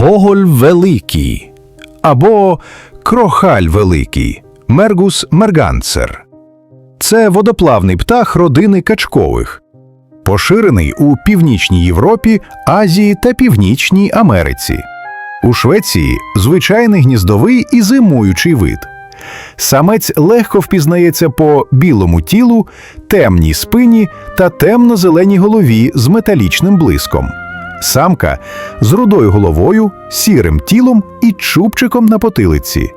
Гоголь Великий або Крохаль Великий Мергус мерганцер. Це водоплавний птах родини качкових, поширений у Північній Європі, Азії та Північній Америці. У Швеції звичайний гніздовий і зимуючий вид. Самець легко впізнається по білому тілу, темній спині та темно-зеленій голові з металічним блиском. Самка з рудою головою, сірим тілом і чубчиком на потилиці.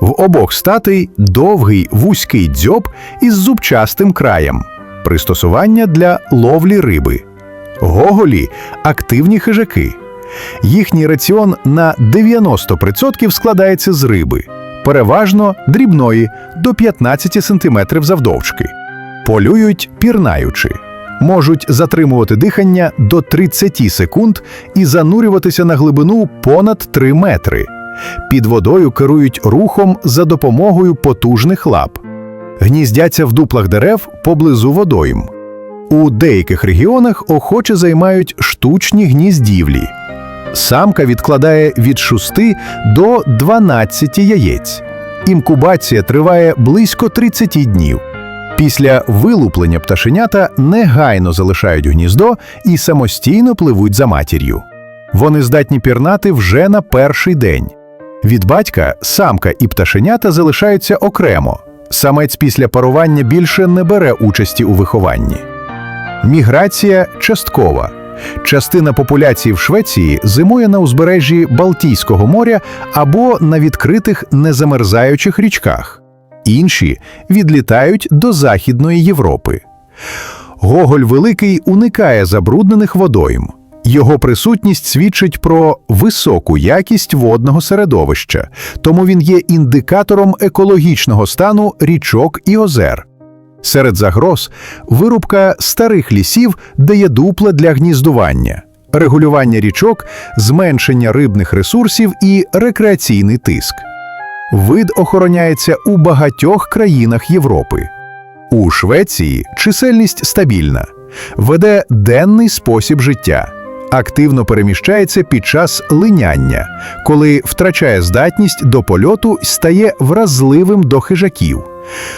В обох статей довгий вузький дзьоб із зубчастим краєм, пристосування для ловлі риби. Гоголі активні хижаки. Їхній раціон на 90% складається з риби, переважно дрібної до 15 см завдовжки. Полюють пірнаючи. Можуть затримувати дихання до 30 секунд і занурюватися на глибину понад 3 метри. Під водою керують рухом за допомогою потужних лап. Гніздяться в дуплах дерев поблизу водойм. У деяких регіонах охоче займають штучні гніздівлі. Самка відкладає від 6 до 12 яєць. Інкубація триває близько 30 днів. Після вилуплення пташенята негайно залишають гніздо і самостійно пливуть за матір'ю. Вони здатні пірнати вже на перший день. Від батька самка і пташенята залишаються окремо. Самець після парування більше не бере участі у вихованні. Міграція часткова. Частина популяції в Швеції зимує на узбережжі Балтійського моря або на відкритих незамерзаючих річках. Інші відлітають до Західної Європи. Гоголь Великий уникає забруднених водойм. Його присутність свідчить про високу якість водного середовища, тому він є індикатором екологічного стану річок і озер. Серед загроз вирубка старих лісів дає дупла для гніздування, регулювання річок, зменшення рибних ресурсів і рекреаційний тиск. Вид охороняється у багатьох країнах Європи. У Швеції чисельність стабільна, веде денний спосіб життя, активно переміщається під час линяння, коли втрачає здатність до польоту й стає вразливим до хижаків.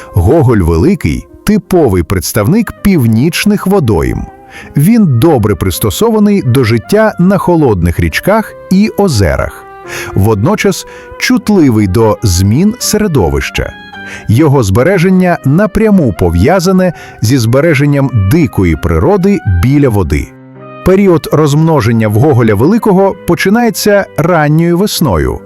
Гоголь Великий типовий представник північних водойм. Він добре пристосований до життя на холодних річках і озерах, водночас чутливий до змін середовища. Його збереження напряму пов'язане зі збереженням дикої природи біля води. Період розмноження в Гоголя Великого починається ранньою весною.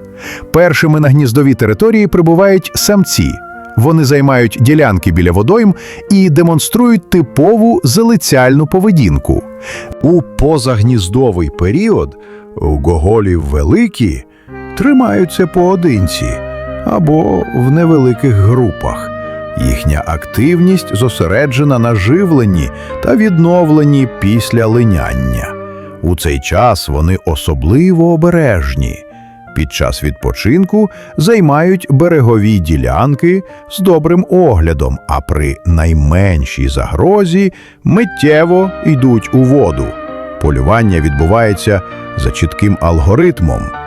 Першими на гніздові території прибувають самці. Вони займають ділянки біля водойм і демонструють типову залицяльну поведінку. У позагніздовий період у гоголі великі тримаються поодинці або в невеликих групах. Їхня активність зосереджена на живленні та відновленні після линяння. У цей час вони особливо обережні. Під час відпочинку займають берегові ділянки з добрим оглядом, а при найменшій загрозі миттєво йдуть у воду. Полювання відбувається за чітким алгоритмом.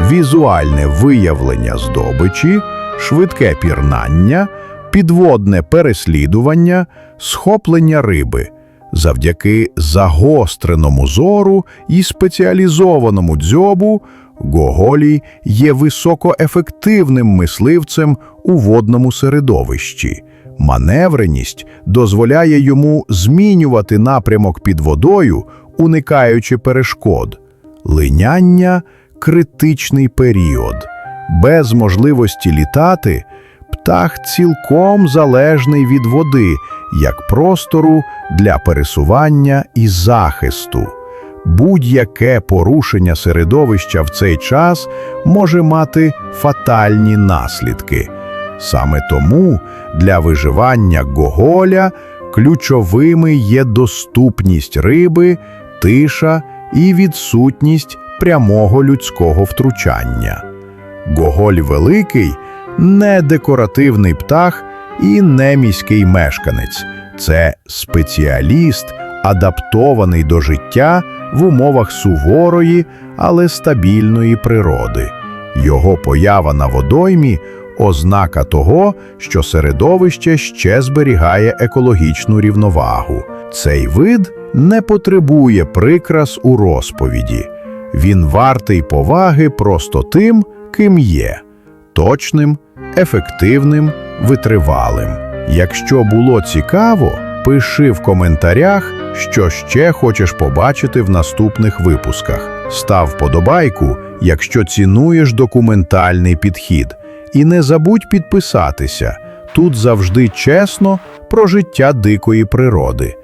Візуальне виявлення здобичі, швидке пірнання, підводне переслідування, схоплення риби. Завдяки загостреному зору і спеціалізованому дзьобу Гоголій є високоефективним мисливцем у водному середовищі. Маневреність дозволяє йому змінювати напрямок під водою, уникаючи перешкод. Линяння критичний період. Без можливості літати птах цілком залежний від води як простору для пересування і захисту. Будь-яке порушення середовища в цей час може мати фатальні наслідки. Саме тому для виживання Гоголя ключовими є доступність риби, тиша і відсутність прямого людського втручання. Гоголь Великий не декоративний птах і не міський мешканець. Це спеціаліст, адаптований до життя в умовах суворої, але стабільної природи. Його поява на водоймі ознака того, що середовище ще зберігає екологічну рівновагу. Цей вид не потребує прикрас у розповіді. Він вартий поваги просто тим, ким є точним, ефективним, витривалим. Якщо було цікаво, пиши в коментарях, що ще хочеш побачити в наступних випусках. Став вподобайку, якщо цінуєш документальний підхід. І не забудь підписатися. Тут завжди чесно про життя дикої природи.